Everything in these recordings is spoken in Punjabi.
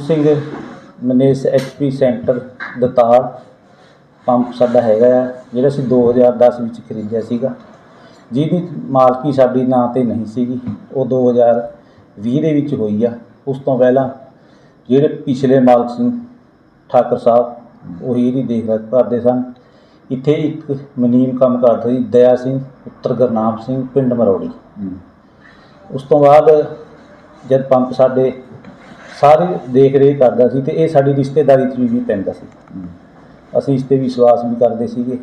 ਸਿੰਘ ਮਨੇਸ਼ ਐਚਪੀ ਸੈਂਟਰ ਦਤਾਲ ਪੰਪ ਸਾਡਾ ਹੈਗਾ ਆ ਜਿਹੜਾ ਅਸੀਂ 2010 ਵਿੱਚ ਖਰੀਦਿਆ ਸੀਗਾ। ਜਿਹਦੀ ਮਾਲਕੀ ਸਾਡੀ ਨਾਂ ਤੇ ਨਹੀਂ ਸੀਗੀ। ਉਹ 2020 ਦੇ ਵਿੱਚ ਹੋਈ ਆ। ਉਸ ਤੋਂ ਪਹਿਲਾਂ ਜਿਹੜੇ ਪਿਛਲੇ ਮਾਲਕ ਸੀ ਠਾਕਰ ਸਾਹਿਬ ਉਹੀ ਇਹਦੀ ਦੇਖਭਾਲ ਕਰਦੇ ਸਨ। ਇੱਥੇ ਇੱਕ ਮਨੀਮ ਕੰਮ ਕਰਦਾ ਸੀ ਦਇਆ ਸਿੰਘ ਪੁੱਤਰ ਗੁਰਨਾਮ ਸਿੰਘ ਪਿੰਡ ਮਰੌੜੀ। ਉਸ ਤੋਂ ਬਾਅਦ ਜਦ ਪੰਪ ਸਾਡੇ ਸਾਰੇ ਦੇਖ ਰੇਖ ਕਰਦਾ ਸੀ ਤੇ ਇਹ ਸਾਡੀ ਰਿਸ਼ਤੇਦਾਰੀ 'ਚ ਵੀ ਪੈਂਦਾ ਸੀ। ਅਸੀਂ ਇਸ ਤੇ ਵਿਸ਼ਵਾਸ ਵੀ ਕਰਦੇ ਸੀਗੇ।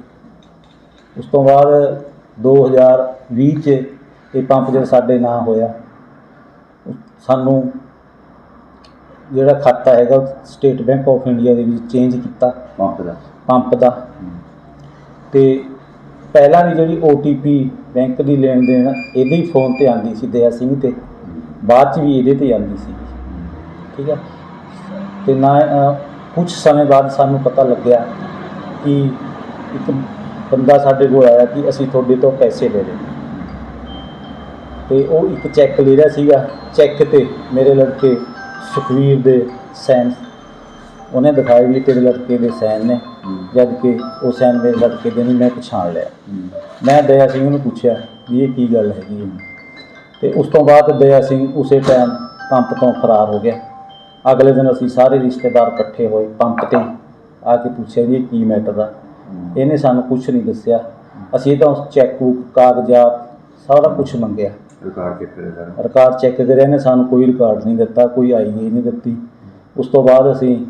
ਉਸ ਤੋਂ ਬਾਅਦ 2020 ਚ ਇਹ ਪੰਪ ਜਦ ਸਾਡੇ ਨਾਂ ਹੋਇਆ ਸਾਨੂੰ ਜਿਹੜਾ ਖਾਤਾ ਹੈਗਾ ਸਟੇਟ ਬੈਂਕ ਆਫ ਇੰਡੀਆ ਦੇ ਵਿੱਚ ਚੇਂਜ ਕੀਤਾ। ਪੰਪ ਦਾ। ਪੰਪ ਦਾ। ਤੇ ਪਹਿਲਾਂ ਦੀ ਜਿਹੜੀ OTP ਬੈਂਕ ਦੀ ਲੈਣ ਦੇਣ ਇਹਦੇ ਹੀ ਫੋਨ ਤੇ ਆਂਦੀ ਸੀ ਦਇਆ ਸਿੰਘ ਤੇ। ਬਾਅਦ ਚ ਵੀ ਇਹਦੇ ਤੇ ਆਂਦੀ ਸੀ। ਠੀਕ ਹੈ? ਤੇ ਨਾ ਕੁਝ ਸਮੇਂ ਬਾਅਦ ਸਾਨੂੰ ਪਤਾ ਲੱਗਿਆ ਕਿ ਇੱਕ ਬੰਦਾ ਸਾਡੇ ਕੋਲ ਆਇਆ ਕਿ ਅਸੀਂ ਤੁਹਾਡੇ ਤੋਂ ਪੈਸੇ ਲੈ ਲਏ। ਤੇ ਉਹ ਇੱਕ ਚੈੱਕ ਲੈ ਰਿਹਾ ਸੀਗਾ, ਚੈੱਕ ਤੇ ਮੇਰੇ ਲੜਕੇ ਸੁਖਵੀਰ ਦੇ ਸੈਨ, ਉਹਨੇ ਦਿਖਾਇਆ ਵੀ ਤੇਰੇ ਲੜਕੇ ਦੇ ਸੈਨ ਨੇ, ਜਦ ਕਿ ਉਹ ਸੈਨ ਮੇਰੇ ਲੜਕੇ ਦੇ ਨਹੀਂ, ਮੈਂ ਪਛਾਣ ਲਿਆ। ਮੈਂ ਦਇਆ ਸਿੰਘ ਨੂੰ ਪੁੱਛਿਆ ਵੀ ਇਹ ਕੀ ਗੱਲ ਹੈਗੀ ਹੈ? ਤੇ ਉਸ ਤੋਂ ਬਾਅਦ ਦਇਆ ਸਿੰਘ ਉਸੇ ਟਾਈਮ ਪੰਪ ਤੋਂ ਫਰਾਰ ਹੋ ਗਿਆ। ਅਗਲੇ ਦਿਨ ਅਸੀਂ ਸਾਰੇ ਰਿਸ਼ਤੇਦਾਰ ਇਕੱਠੇ ਹੋਏ ਪੰਪ ਤੇ ਆ ਕੇ ਪੁੱਛਿਆ ਵੀ ਇਹ ਕੀ ਮੈਟਰ ਆ। ਇਹਨੇ ਸਾਨੂੰ ਕੁਝ ਨਹੀਂ ਦੱਸਿਆ। ਅਸੀਂ ਤਾਂ ਚੈੱਕ ਬੁੱਕ ਕਾਗਜ਼ਾਤ ਸਾਰਾ ਕੁਝ ਮੰਗਿਆ। ਰਿਕਾਰਡ ਕਿੱਥੇ ਦੇ ਸਰ। ਰਿਕਾਰਡ ਚੈੱਕ ਕਰਿਆ ਇਹਨੇ ਸਾਨੂੰ ਕੋਈ ਰਿਕਾਰਡ ਨਹੀਂ ਦਿੱਤਾ ਕੋਈ ਆਈ ਨਹੀਂ ਦਿੱਤੀ। ਉਸ ਤੋਂ ਬਾਅਦ ਅਸੀਂ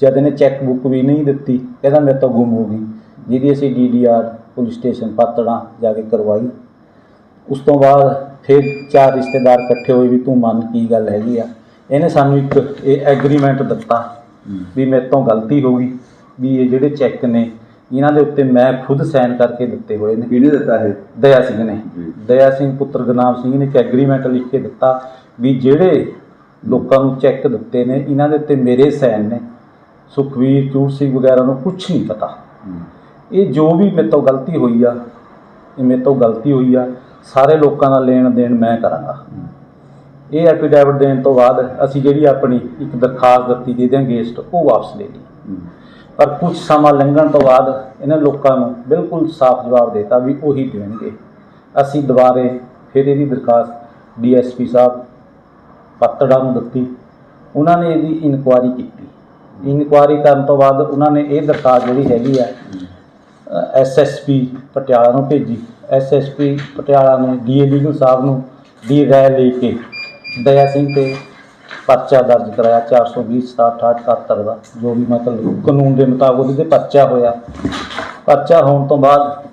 ਜਦ ਇਹਨੇ ਚੈੱਕ ਬੁੱਕ ਵੀ ਨਹੀਂ ਦਿੱਤੀ ਕਹਿੰਦਾ ਮੇਰੇ ਤੋਂ ਗੁੰਮ ਹੋ ਗਈ। ਜਿਹਦੀ ਅਸੀਂ ਡੀਡੀਆਰ ਪੁਲਿਸ ਸਟੇਸ਼ਨ ਪਾਤੜਾਂ ਜਾ ਕੇ ਕਰਵਾਈ। ਉਸ ਤੋਂ ਬਾਅਦ ਫਿਰ ਚਾਰ ਰਿਸ਼ਤੇਦਾਰ ਇਕੱਠੇ ਹੋਏ ਵੀ ਤੂੰ ਮੰਨ ਕੀ ਗੱਲ ਹੈਗੀ ਆ। ਇਹਨੇ ਸਾਨੂੰ ਇੱਕ ਇਹ ਐਗਰੀਮੈਂਟ ਦਿੱਤਾ ਵੀ ਮੇਰੇ ਤੋਂ ਗਲਤੀ ਹੋ ਗਈ ਵੀ ਇਹ ਜਿਹੜੇ ਚੈੱਕ ਨੇ ਇਹਨਾਂ ਦੇ ਉੱਤੇ ਮੈਂ ਖੁਦ ਸਾਈਨ ਕਰਕੇ ਦਿੱਤੇ ਹੋਏ ਨੇ। ਕਿਹਨੇ ਦਿੱਤਾ ਇਹ? ਦਇਆ ਸਿੰਘ ਨੇ। ਦਇਆ ਸਿੰਘ ਪੁੱਤਰ ਗੁਰਨਾਮ ਸਿੰਘ ਨੇ ਇੱਕ ਐਗਰੀਮੈਂਟ ਲਿਖ ਕੇ ਦਿੱਤਾ ਵੀ ਜਿਹੜੇ ਲੋਕਾਂ ਨੂੰ ਚੈੱਕ ਦਿੱਤੇ ਨੇ ਇਹਨਾਂ ਦੇ ਉੱਤੇ ਮੇਰੇ ਸਾਈਨ ਨੇ। ਸੁਖਵੀਰ ਚੂਰ ਸਿੰਘ ਵਗੈਰਾ ਨੂੰ ਕੁਝ ਨਹੀਂ ਪਤਾ। ਇਹ ਜੋ ਵੀ ਮੇਰੇ ਤੋਂ ਗਲਤੀ ਹੋਈ ਆ ਇਹ ਮੇਰੇ ਤੋਂ ਗਲਤੀ ਹੋਈ ਆ ਸਾਰੇ ਲੋਕਾਂ ਦਾ ਲੈਣ ਦੇਣ ਮੈਂ ਕਰਾਂਗਾ। ਇਹ ਐਫੀਡੈਵਿਟ ਦੇਣ ਤੋਂ ਬਾਅਦ ਅਸੀਂ ਜਿਹੜੀ ਆਪਣੀ ਇੱਕ ਦਰਖਾਸਤ ਦਿੱਤੀ ਜਿਹਦੇ ਅਗੇਂਸਟ ਉਹ ਵਾਪਸ ਲੈ ਲਈ ਪਰ ਕੁਝ ਸਮਾਂ ਲੰਘਣ ਤੋਂ ਬਾਅਦ ਇਹਨਾਂ ਲੋਕਾਂ ਨੂੰ ਬਿਲਕੁਲ ਸਾਫ਼ ਜਵਾਬ ਦਿੱਤਾ ਵੀ ਉਹੀ ਦੇਣਗੇ। ਅਸੀਂ ਦੁਬਾਰੇ ਫਿਰ ਇਹਦੀ ਦਰਖਾਸਤ ਡੀਐਸਪੀ ਸਾਹਿਬ ਪੱਤੜਾ ਨੂੰ ਦਿੱਤੀ। ਉਹਨਾਂ ਨੇ ਇਹਦੀ ਇਨਕੁਆਰੀ ਕੀਤੀ। ਇਨਕੁਆਰੀ ਕਰਨ ਤੋਂ ਬਾਅਦ ਉਹਨਾਂ ਨੇ ਇਹ ਦਰਖਾਸਤ ਜਿਹੜੀ ਹੈਗੀ ਆ ਐਸਐਸਪੀ ਪਟਿਆਲਾ ਨੂੰ ਭੇਜੀ। ਐਸਐਸਪੀ ਪਟਿਆਲਾ ਨੇ ਡੀਏ ਲੀਗਲ ਸਾਹਿਬ ਨੂੰ ਦੀ ਰਾਏ ਲੈ ਕੇ ਦਇਆ ਸਿੰਘ ਤੇ ਪਰਚਾ ਦਰਜ ਕਰਾਇਆ 420 67 71 ਦਾ ਜੋ ਵੀ ਮਤਲਬ ਕਾਨੂੰਨ ਦੇ ਮੁਤਾਬਕ ਉਹਦੇ ਤੇ ਪਰਚਾ ਹੋਇਆ। ਪਰਚਾ ਹੋਣ ਤੋਂ ਬਾਅਦ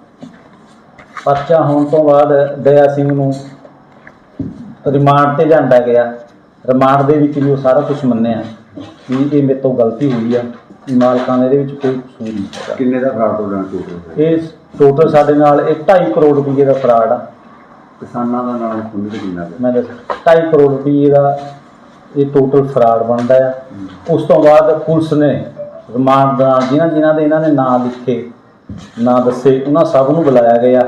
ਪਰਚਾ ਹੋਣ ਤੋਂ ਬਾਅਦ ਦਇਆ ਸਿੰਘ ਨੂੰ ਰਿਮਾਂਡ ਤੇ ਲਿਆਂਦਾ ਗਿਆ। ਰਿਮਾਂਡ ਦੇ ਵਿੱਚ ਵੀ ਉਹ ਸਾਰਾ ਕੁਝ ਮੰਨਿਆ ਵੀ ਇਹ ਮੇਰੇ ਤੋਂ ਗਲਤੀ ਹੋਈ ਆ ਮਾਲਕਾਂ ਦਾ ਇਹਦੇ ਵਿੱਚ ਕੋਈ ਕਸੂਰ ਨਹੀਂ ਕਿੰਨੇ ਦਾ ਫਰਾਡ ਪ੍ਰੋਗਰਾਮ ਟੋਟਲ ਇਹ ਟੋਟਲ ਸਾਡੇ ਨਾਲ ਇਹ 2.5 ਕਰੋੜ ਰੁਪਏ ਦਾ ਫਰਾਡ ਆ। ਕਿਸਾਨਾਂ ਦਾ ਨਾਮ ਕੇ ਕਿੰਨਾ ਕੁ? ਮੈਂ ਦੱਸ 2.5 ਕਰੋੜ ਰੁਪਏ ਦਾ ਇਹ ਟੋਟਲ ਫਰਾਡ ਬਣਦਾ ਆ। ਉਸ ਤੋਂ ਬਾਅਦ ਪੁਲਿਸ ਨੇ ਰਿਮਾਂਡ ਦਾ ਜਿਨ੍ਹਾਂ ਜਿਨ੍ਹਾਂ ਦੇ ਇਹਨਾਂ ਨੇ ਨਾਂ ਲਿਖੇ ਨਾਂ ਦੱਸੇ ਉਹਨਾਂ ਸਭ ਨੂੰ ਬੁਲਾਇਆ ਗਿਆ।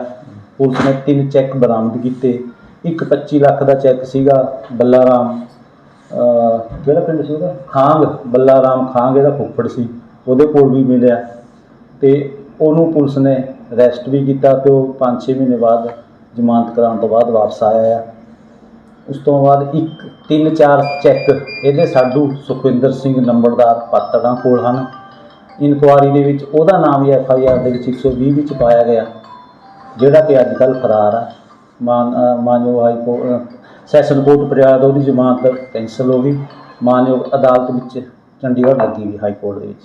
ਪੁਲਿਸ ਨੇ ਤਿੰਨ ਚੈੱਕ ਬਰਾਮਦ ਕੀਤੇ। ਇੱਕ 25 ਲੱਖ ਦਾ ਚੈੱਕ ਸੀਗਾ ਬੱਲਾਰਾਮ ਕਿਹੜਾ ਪਿੰਡ ਸੀ ਉਹਦਾ? ਖਾਂਗ ਬੱਲਾਰਾਮ ਖਾਂਗ ਇਹਦਾ ਫੁੱਫੜ ਸੀ। ਉਹਦੇ ਕੋਲ ਵੀ ਮਿਲਿਆ। ਤੇ ਉਹਨੂੰ ਪੁਲਿਸ ਨੇ ਅਰੈਸਟ ਵੀ ਕੀਤਾ ਤੇ ਉਹ 5-6 ਮਹੀਨੇ ਬਾਅਦ ਜ਼ਮਾਨਤ ਕਰਾਉਣ ਤੋਂ ਬਾਅਦ ਵਾਪਸ ਆਇਆ ਆ। ਉਸ ਤੋਂ ਬਾਅਦ ਇੱਕ, ਤਿੰਨ, ਚਾਰ ਚੈੱਕ ਇਹਦੇ ਸਾਡੂ ਸੁਖਵਿੰਦਰ ਸਿੰਘ ਨੰਬਰਦਾਰ ਪਾਤੜਾਂ ਕੋਲ ਹਨ। ਇਨਕੁਆਰੀ ਦੇ ਵਿੱਚ ਉਹਦਾ ਨਾਮ ਵੀ ਐਫ ਆਈ ਆਰ ਦੇ ਵਿੱਚ 120 ਵਿੱਚ ਪਾਇਆ ਗਿਆ, ਜਿਹੜਾ ਕਿ ਅੱਜ ਕੱਲ੍ਹ ਫਰਾਰ ਆ। ਮਾਨ ਮਾਨਯੋਗ high court session court Patiala ਦਾ ਉਹਦੀ ਜ਼ਮਾਨਤ ਕੈਂਸਲ ਹੋ ਗਈ। ਮਾਨਯੋਗ ਅਦਾਲਤ ਵਿੱਚ ਚੰਡੀਗੜ੍ਹ ਲੱਗੀ ਵੀ ਹਾਈ ਕੋਰਟ ਦੇ ਵਿੱਚ।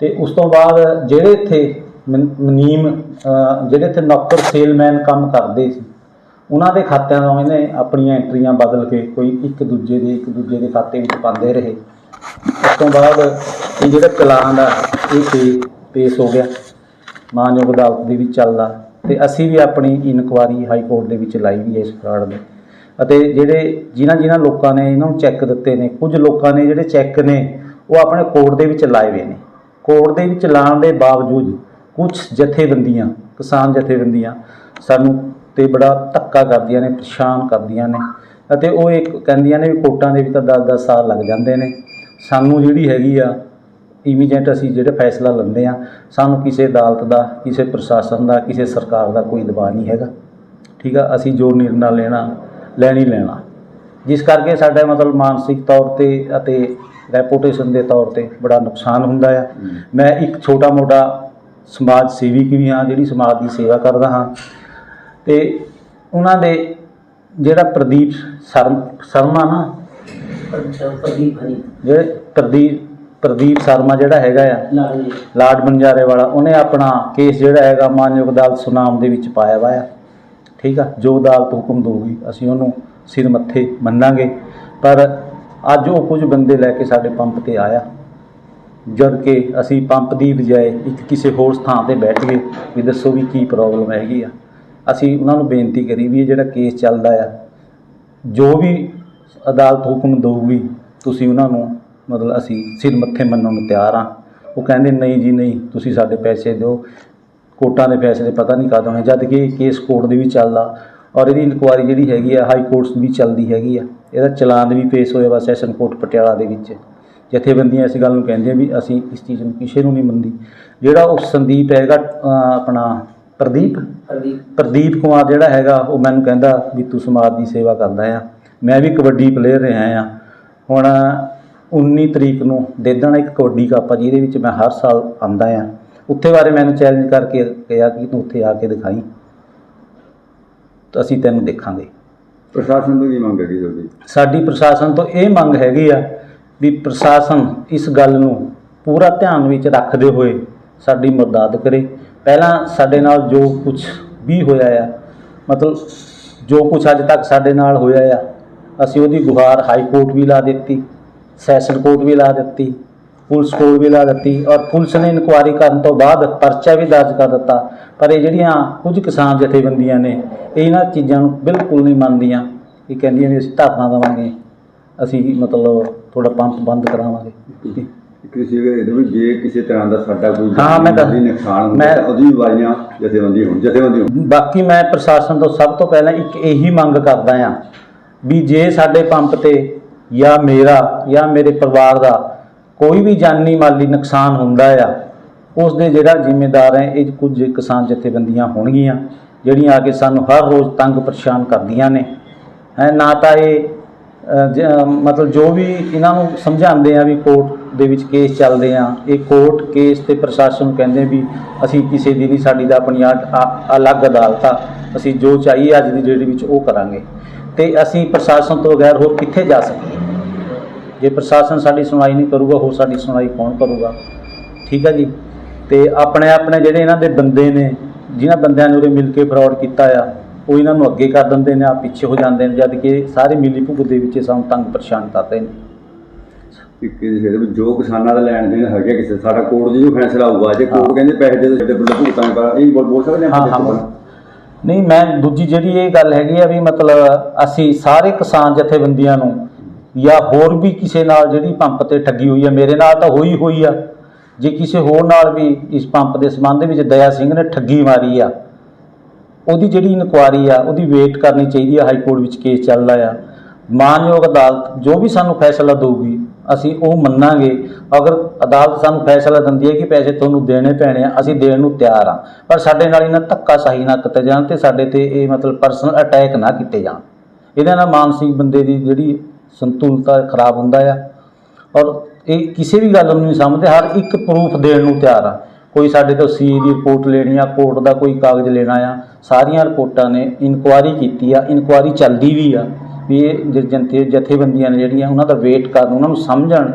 ਤੇ ਉਸ ਤੋਂ ਬਾਅਦ ਜਿਹੜੇ ਇੱਥੇ ਮਨ- ਮਨੀਮ ਅ, ਜਿਹੜੇ ਇੱਥੇ ਨੌਕਰ ਸੇਲਮੈਨ ਕੰਮ ਕਰਦੇ ਸੀ ਉਹਨਾਂ ਦੇ ਖਾਤਿਆਂ ਤੋਂ ਇਹਨੇ ਆਪਣੀਆਂ ਐਂਟਰੀਆਂ ਬਦਲ ਕੇ ਕੋਈ ਇੱਕ ਦੂਜੇ ਦੇ ਇੱਕ ਦੂਜੇ ਦੇ ਖਾਤੇ ਵਿੱਚ ਪਾਉਂਦੇ ਰਹੇ। ਉਸ ਤੋਂ ਬਾਅਦ ਇਹ ਜਿਹੜਾ ਚਲਾਨ ਦਾ ਇਹ ਪੇ ਪੇਸ਼ ਹੋ ਗਿਆ। ਮਾਨਯੋਗ ਅਦਾਲਤ ਦੇ ਵਿੱਚ ਚੱਲਦਾ। ਤੇ ਅਸੀਂ ਵੀ ਆਪਣੀ ਇਨਕੁਆਰੀ ਹਾਈ ਕੋਰਟ ਦੇ ਵਿੱਚ ਲਾਈ ਵੀ ਹੈ ਇਸ ਫਰਾਡ ਦੇ। ਅਤੇ ਜਿਹੜੇ ਜਿਨ੍ਹਾਂ ਜਿਨ੍ਹਾਂ ਲੋਕਾਂ ਨੇ ਇਹਨਾਂ ਨੂੰ ਚੈੱਕ ਦਿੱਤੇ ਨੇ ਕੁਝ ਲੋਕਾਂ ਨੇ ਜਿਹੜੇ ਚੈੱਕ ਨੇ ਉਹ ਆਪਣੇ ਕੋਰਟ ਦੇ ਵਿੱਚ ਲਾਏ ਹੋਏ ਨੇ। ਕੋਰਟ ਦੇ ਵਿੱਚ ਲਾਉਣ ਦੇ ਬਾਵਜੂਦ ਕੁਝ ਜਥੇਬੰਦੀਆਂ ਕਿਸਾਨ ਜਥੇਬੰਦੀਆਂ ਸਾਨੂੰ ਤੇ ਬੜਾ ਧੱਕਾ ਕਰਦੀਆਂ ਨੇ ਪਰੇਸ਼ਾਨ ਕਰਦੀਆਂ ਨੇ ਅਤੇ ਉਹ ਇੱਕ ਕਹਿੰਦੀਆਂ ਨੇ ਵੀ ਕੋਰਟਾਂ ਦੇ ਵਿੱਚ ਤਾਂ 10-10 ਸਾਲ ਲੱਗ ਜਾਂਦੇ ਨੇ। ਸਾਨੂੰ ਜਿਹੜੀ ਹੈਗੀ ਆ ਇਮੀਡੀਏਟ ਅਸੀਂ ਜਿਹੜੇ ਫੈਸਲਾ ਲੈਂਦੇ ਆ ਸਾਨੂੰ ਕਿਸੇ ਅਦਾਲਤ ਦਾ ਕਿਸੇ ਪ੍ਰਸ਼ਾਸਨ ਦਾ ਕਿਸੇ ਸਰਕਾਰ ਦਾ ਕੋਈ ਦਬਾਅ ਨਹੀਂ ਹੈਗਾ। ਠੀਕ ਆ ਅਸੀਂ ਜੋ ਨਿਰਣਾ ਲੈਣਾ ਲੈਣੀ ਲੈਣਾ। ਜਿਸ ਕਰਕੇ ਸਾਡਾ ਮਤਲਬ ਮਾਨਸਿਕ ਤੌਰ ਤੇ ਅਤੇ ਰੈਪੂਟੇਸ਼ਨ ਦੇ ਤੌਰ ਤੇ ਬੜਾ ਨੁਕਸਾਨ ਹੁੰਦਾ ਆ। ਮੈਂ ਇੱਕ ਛੋਟਾ ਮੋਟਾ ਸਮਾਜ ਸੇਵੀ ਵੀ ਹਾਂ ਜਿਹੜੀ ਸਮਾਜ ਦੀ ਸੇਵਾ ਕਰਦਾ ਹਾਂ। ਤੇ ਉਹਨਾਂ ਦੇ ਜਿਹੜਾ ਪ੍ਰਦੀਪ ਸ਼ਰਮ ਨਾ ਜਿਹੜੇ ਪ੍ਰਦੀਪ ਪ੍ਰਦੀਪ ਸ਼ਰਮਾ ਜਿਹੜਾ ਹੈਗਾ ਆ ਲਾਰਡ ਬੰਜਾਰੇ ਵਾਲਾ ਉਹਨੇ ਆਪਣਾ ਕੇਸ ਜਿਹੜਾ ਹੈਗਾ ਮਾਨਯੋਗ ਅਦਾਲਤ ਸੁਨਾਮ ਦੇ ਵਿੱਚ ਪਾਇਆ ਵਾ ਆ। ਠੀਕ ਆ? ਜੋ ਅਦਾਲਤ ਹੁਕਮ ਦੇਊਗੀ ਅਸੀਂ ਉਹਨੂੰ ਸਿਰ ਮੱਥੇ ਮੰਨਾਂਗੇ। ਪਰ ਅੱਜ ਉਹ ਕੁਝ ਬੰਦੇ ਲੈ ਕੇ ਸਾਡੇ ਪੰਪ ਤੇ ਆਇਆ। ਜਦ ਕਿ ਅਸੀਂ ਪੰਪ ਦੀ ਬਜਾਏ ਇੱਕ ਕਿਸੇ ਹੋਰ ਥਾਂ ਤੇ ਬੈਠ ਗਏ ਵੀ ਦੱਸੋ ਵੀ ਕੀ ਪ੍ਰੋਬਲਮ ਹੈਗੀ ਆ। ਅਸੀਂ ਉਹਨਾਂ ਨੂੰ ਬੇਨਤੀ ਕਰੀ ਵੀ ਇਹ ਜਿਹੜਾ ਕੇਸ ਚੱਲਦਾ ਆ, ਜੋ ਵੀ ਅਦਾਲਤ ਹੁਕਮ ਦੇਊਗੀ, ਤੁਸੀਂ ਉਹਨਾਂ ਨੂੰ ਮਤਲਬ ਅਸੀਂ ਸਿਰ ਮੱਥੇ ਮੰਨਣ ਨੂੰ ਤਿਆਰ ਆ। ਉਹ ਕਹਿੰਦੇ, ਨਹੀਂ ਜੀ, ਨਹੀਂ, ਤੁਸੀਂ ਸਾਡੇ ਪੈਸੇ ਦਿਓ। ਕੋਰਟਾਂ ਦੇ ਫੈਸਲੇ ਪਤਾ ਨਹੀਂ ਕਦੋਂ ਹੋਣੇ, ਜਦ ਕਿ ਕੇਸ ਕੋਰਟ ਦੇ ਵੀ ਚੱਲਦਾ ਔਰ ਇਹਦੀ ਇਨਕੁਆਇਰੀ ਜਿਹੜੀ ਹੈਗੀ ਆ ਹਾਈ ਕੋਰਟਸ ਵੀ ਚੱਲਦੀ ਹੈਗੀ ਆ। ਇਹਦਾ ਚਲਾਨ ਵੀ ਪੇਸ਼ ਹੋਇਆ ਵਾ ਸੈਸ਼ਨ ਕੋਰਟ ਪਟਿਆਲਾ ਦੇ ਵਿੱਚ। ਜਥੇਬੰਦੀਆਂ ਇਸ ਗੱਲ ਨੂੰ ਕਹਿੰਦੀਆਂ ਵੀ ਅਸੀਂ ਇਸ ਚੀਜ਼ ਨੂੰ ਕਿਸੇ ਨੂੰ ਨਹੀਂ ਮੰਨਦੀ। ਜਿਹੜਾ ਉਹ ਸੰਦੀਪ ਹੈਗਾ ਆਪਣਾ ਪ੍ਰਦੀਪ ਪ੍ਰਦੀਪ। ਕੁਮਾਰ ਜਿਹੜਾ ਹੈਗਾ ਉਹ ਮੈਨੂੰ ਕਹਿੰਦਾ ਵੀ ਤੂੰ ਸਮਾਜ ਦੀ ਸੇਵਾ ਕਰਦਾ ਆ। ਮੈਂ ਵੀ ਕਬੱਡੀ ਪਲੇਅਰ ਰਿਹਾ ਆ। ਹੁਣ 19 ਤਰੀਕ ਨੂੰ ਦੇ ਦੇਣਾ ਇੱਕ ਕਬੱਡੀ ਕੱਪ ਆ ਜਿਹਦੇ ਵਿੱਚ ਮੈਂ ਹਰ ਸਾਲ ਆਂਦਾ ਆ। ਉੱਥੇ ਬਾਰੇ ਮੈਨੂੰ ਚੈਲੰਜ ਕਰਕੇ ਕਿਹਾ ਕਿ ਤੂੰ ਉੱਥੇ ਆ ਕੇ ਦਿਖਾਈ। ਤਾਂ ਅਸੀਂ ਤੈਨੂੰ ਦੇਖਾਂਗੇ। ਪ੍ਰਸ਼ਾਸਨ ਤੋਂ ਕੀ ਮੰਗ ਹੈਗੀ ਤੁਹਾਡੀ? ਸਾਡੀ ਪ੍ਰਸ਼ਾਸਨ ਤੋਂ ਇਹ ਮੰਗ ਹੈਗੀ ਆ ਵੀ ਪ੍ਰਸ਼ਾਸਨ ਇਸ ਗੱਲ ਨੂੰ ਪੂਰਾ ਧਿਆਨ ਵਿੱਚ ਰੱਖਦੇ ਹੋਏ ਸਾਡੀ ਮਦਦ ਕਰੇ। ਪਹਿਲਾਂ ਸਾਡੇ ਨਾਲ ਜੋ ਕੁਝ ਵੀ ਹੋਇਆ ਆ, ਮਤਲਬ ਜੋ ਕੁਝ ਅੱਜ ਤੱਕ ਸਾਡੇ ਨਾਲ ਹੋਇਆ ਆ, ਅਸੀਂ ਉਹਦੀ ਗੁਹਾਰ ਹਾਈ ਕੋਰਟ ਵੀ ਲਾ ਦਿੱਤੀ, ਸੈਸ਼ਨ ਕੋਰਟ ਵੀ ਲਾ ਦਿੱਤੀ, ਪੁਲਿਸ ਕੋਲ ਵੀ ਲਾ ਦਿੱਤੀ ਔਰ ਪੁਲਿਸ ਨੇ ਇਨਕੁਆਇਰੀ ਕਰਨ ਤੋਂ ਬਾਅਦ ਪਰਚਾ ਵੀ ਦਰਜ ਕਰ ਦਿੱਤਾ। ਪਰ ਇਹ ਜਿਹੜੀਆਂ ਕੁਝ ਕਿਸਾਨ ਜਥੇਬੰਦੀਆਂ ਨੇ ਇਹਨਾਂ ਚੀਜ਼ਾਂ ਨੂੰ ਬਿਲਕੁਲ ਨਹੀਂ ਮੰਨਦੀਆਂ। ਇਹ ਕਹਿੰਦੀਆਂ ਵੀ ਅਸੀਂ ਧਰਨਾ ਦੇਵਾਂਗੇ। ਅਸੀਂ ਮਤਲਬ ਥੋੜਾ ਪੰਪ ਬੰਦ ਕਰਾਵਾਂਗੇ। ਕਿਸੇ ਇਹਦੇ ਵੀ ਜੇ ਕਿਸੇ ਤਰ੍ਹਾਂ ਦਾ ਸਾਡਾ ਕੋਈ ਹਾਂ, ਮੈਂ ਜਾਨੀ ਨੁਕਸਾਨ ਹੁੰਦਾ ਮੈਂ- ਤਾਂ ਉਹਦੀ ਵਾਰੀਆਂ ਜਥੇਬੰਦੀ ਹੋਣ ਜਥੇਬੰਦੀ ਹੋਣ। ਬਾਕੀ ਮੈਂ ਪ੍ਰਸ਼ਾਸਨ ਤੋਂ ਸਭ ਤੋਂ ਪਹਿਲਾਂ ਇੱਕ ਇਹੀ ਮੰਗ ਕਰਦਾ ਆ ਵੀ ਜੇ ਸਾਡੇ ਪੰਪ ਤੇ ਜਾਂ ਮੇਰਾ ਜਾਂ ਮੇਰੇ ਪਰਿਵਾਰ ਦਾ ਕੋਈ ਵੀ ਜਾਨੀ ਮਾਲੀ ਨੁਕਸਾਨ ਹੁੰਦਾ ਆ ਉਸ ਦੇ ਜਿਹੜਾ ਜ਼ਿੰਮੇਦਾਰ ਹੈ ਇਹ ਕੁਝ ਕਿਸਾਨ ਜਥੇਬੰਦੀਆਂ ਹੋਣਗੀਆਂ ਜਿਹੜੀਆਂ ਆ ਕੇ ਸਾਨੂੰ ਹਰ ਰੋਜ਼ ਤੰਗ ਪਰੇਸ਼ਾਨ ਕਰਦੀਆਂ ਨੇ। ਹੈ ਨਾ ਤਾਂ ਇਹ ਮਤਲਬ ਜੋ ਵੀ ਇਹਨਾਂ ਨੂੰ ਸਮਝਾਉਂਦੇ ਆ ਵੀ ਕੋਰਟ ਦੇ ਵਿੱਚ ਕੇਸ ਚੱਲਦੇ ਆ, ਇਹ ਕੋਰਟ ਕੇਸ ਤੇ ਪ੍ਰਸ਼ਾਸਨ ਨੂੰ ਕਹਿੰਦੇ ਵੀ ਅਸੀਂ ਕਿਸੇ ਦੀ ਨਹੀਂ, ਸਾਡੀ ਦਾ ਆਪਣੀ ਆ- ਅਲੱਗ ਅਦਾਲਤ ਆ, ਅਸੀਂ ਜੋ ਚਾਹੀਏ ਅੱਜ ਦੀ ਡੇਟ ਵਿੱਚ ਉਹ ਕਰਾਂਗੇ। ਤੇ ਅਸੀਂ ਪ੍ਰਸ਼ਾਸਨ ਤੋਂ ਬਗੈਰ ਹੋਰ ਕਿੱਥੇ ਜਾ ਸਕੀਏ? ਜੇ ਪ੍ਰਸ਼ਾਸਨ ਸਾਡੀ ਸੁਣਵਾਈ ਨਹੀਂ ਕਰੂਗਾ, ਹੋਰ ਸਾਡੀ ਸੁਣਵਾਈ ਕੌਣ ਕਰੂਗਾ? ਠੀਕ ਹੈ ਜੀ? ਤੇ ਆਪਣੇ ਆਪਣੇ ਜਿਹੜੇ ਇਹਨਾਂ ਦੇ ਬੰਦੇ ਨੇ, ਜਿਨ੍ਹਾਂ ਬੰਦਿਆਂ ਨੇ ਉਹਦੇ ਮਿਲ ਕੇ ਫਰਾਡ ਕੀਤਾ ਆ ਉਹ ਇਹਨਾਂ ਨੂੰ ਅੱਗੇ ਕਰ ਦਿੰਦੇ ਨੇ ਆ ਪਿੱਛੇ ਹੋ ਜਾਂਦੇ ਨੇ ਜਦ ਕਿ ਸਾਰੇ ਮਿਲੀ ਭੁਗਤ ਦੇ ਵਿੱਚ ਸਾਨੂੰ ਤੰਗ ਪਰੇਸ਼ਾਨ ਕਰਦੇ ਨੇ। ਕਿ ਜੋ ਕਿਸਾਨਾਂ ਦਾ ਲੈਣ ਦੇਣ ਹੈਗਾ ਕਿਸੇ ਸਾਡਾ ਕੋਰਟ ਜੀ ਜੋ ਫੈਸਲਾ ਹੋਊਗਾ। ਜੇ ਕੋਰਟ ਕਹਿੰਦੇ ਪੈਸੇ ਦੇ ਸਾਡੇ ਵੱਲੋਂ ਭੁਗਤਾਨ ਕਰ ਇਹ ਬੋਲ ਬੋਲ ਸਕਦੇ ਹਾਂ ਹਾਂ। ਨਹੀਂ ਮੈਂ ਦੂਜੀ ਜਿਹੜੀ ਇਹ ਗੱਲ ਹੈਗੀ ਆ ਵੀ ਮਤਲਬ ਅਸੀਂ ਸਾਰੇ ਕਿਸਾਨ ਜਥੇਬੰਦੀਆਂ ਨੂੰ ਜਾਂ ਹੋਰ ਵੀ ਕਿਸੇ ਨਾਲ ਜਿਹੜੀ ਪੰਪ ਤੇ ਠੱਗੀ ਹੋਈ ਆ ਮੇਰੇ ਨਾਲ ਤਾਂ ਹੋਈ ਹੋਈ ਆ। ਜੇ ਕਿਸੇ ਹੋਰ ਨਾਲ ਵੀ ਇਸ ਪੰਪ ਦੇ ਸੰਬੰਧ ਵਿੱਚ ਦਇਆ ਸਿੰਘ ਨੇ ਠੱਗੀ ਮਾਰੀ ਆ ਉਹਦੀ ਜਿਹੜੀ ਇਨਕੁਆਰੀ ਆ, ਉਹਦੀ ਵੇਟ ਕਰਨੀ ਚਾਹੀਦੀ ਆ ਹਾਈ ਕੋਰਟ ਵਿੱਚ ਕੇਸ ਚੱਲਦਾ ਆ। ਮਾਨਯੋਗ ਅਦਾਲਤ ਜੋ ਵੀ ਸਾਨੂੰ ਫੈਸਲਾ ਦੇਊਗੀ, ਅਸੀਂ ਉਹ ਮੰਨਾਂਗੇ। ਅਗਰ ਅਦਾਲਤ ਸਾਨੂੰ ਫੈਸਲਾ ਦਿੰਦੀ ਹੈ ਕਿ ਪੈਸੇ ਤੁਹਾਨੂੰ ਦੇਣੇ ਪੈਣੇ ਆ, ਅਸੀਂ ਦੇਣ ਨੂੰ ਤਿਆਰ ਆ। ਪਰ ਸਾਡੇ ਨਾਲ ਇਹਨਾਂ ਧੱਕਾ ਸਹੀ ਨਾ ਕੀਤੇ ਜਾਣ ਤੇ ਸਾਡੇ ਤੇ ਇਹ ਮਤਲਬ ਪਰਸਨਲ ਅਟੈਕ ਨਾ ਕੀਤੇ ਜਾਣ। ਇਹਦੇ ਨਾਲ ਮਾਨਸਿਕ ਬੰਦੇ ਦੀ ਜਿਹੜੀ ਸੰਤੁਲਤਾ ਖਰਾਬ ਹੁੰਦਾ ਆ। ਔਰ ਇਹ ਕਿਸੇ ਵੀ ਗੱਲ ਨੂੰ ਨਹੀਂ ਸਮਝਦੇ, ਹਰ ਇੱਕ ਪ੍ਰੂਫ ਦੇਣ ਨੂੰ ਤਿਆਰ ਆ। ਕੋਈ ਸਾਡੇ ਤੋਂ ਸੀ ਦੀ ਰਿਪੋਰਟ ਲੈਣੀ ਆ ਕੋਰਟ ਦਾ ਕੋਈ ਕਾਗਜ਼ ਲੈਣਾ ਆ ਸਾਰੀਆਂ ਰਿਪੋਰਟਾਂ ਨੇ ਇਨਕੁਆਰੀ ਕੀਤੀ ਆ ਇਨਕੁਆਰੀ ਚੱਲਦੀ ਵੀ ਆ ਵੀ ਇਹ ਜਨਤੇ ਜਥੇਬੰਦੀਆਂ ਨੇ ਜਿਹੜੀਆਂ ਉਹਨਾਂ ਦਾ ਵੇਟ ਕਰਨ ਉਹਨਾਂ ਨੂੰ ਸਮਝਣ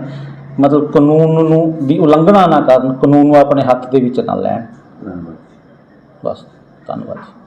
ਮਤਲਬ ਕਾਨੂੰਨ ਨੂੰ ਵੀ ਉਲੰਘਣਾ ਨਾ ਕਰਨ ਕਾਨੂੰਨ ਨੂੰ ਆਪਣੇ ਹੱਥ ਦੇ ਵਿੱਚ ਨਾ ਲੈਣ। ਬਸ ਧੰਨਵਾਦ ਜੀ।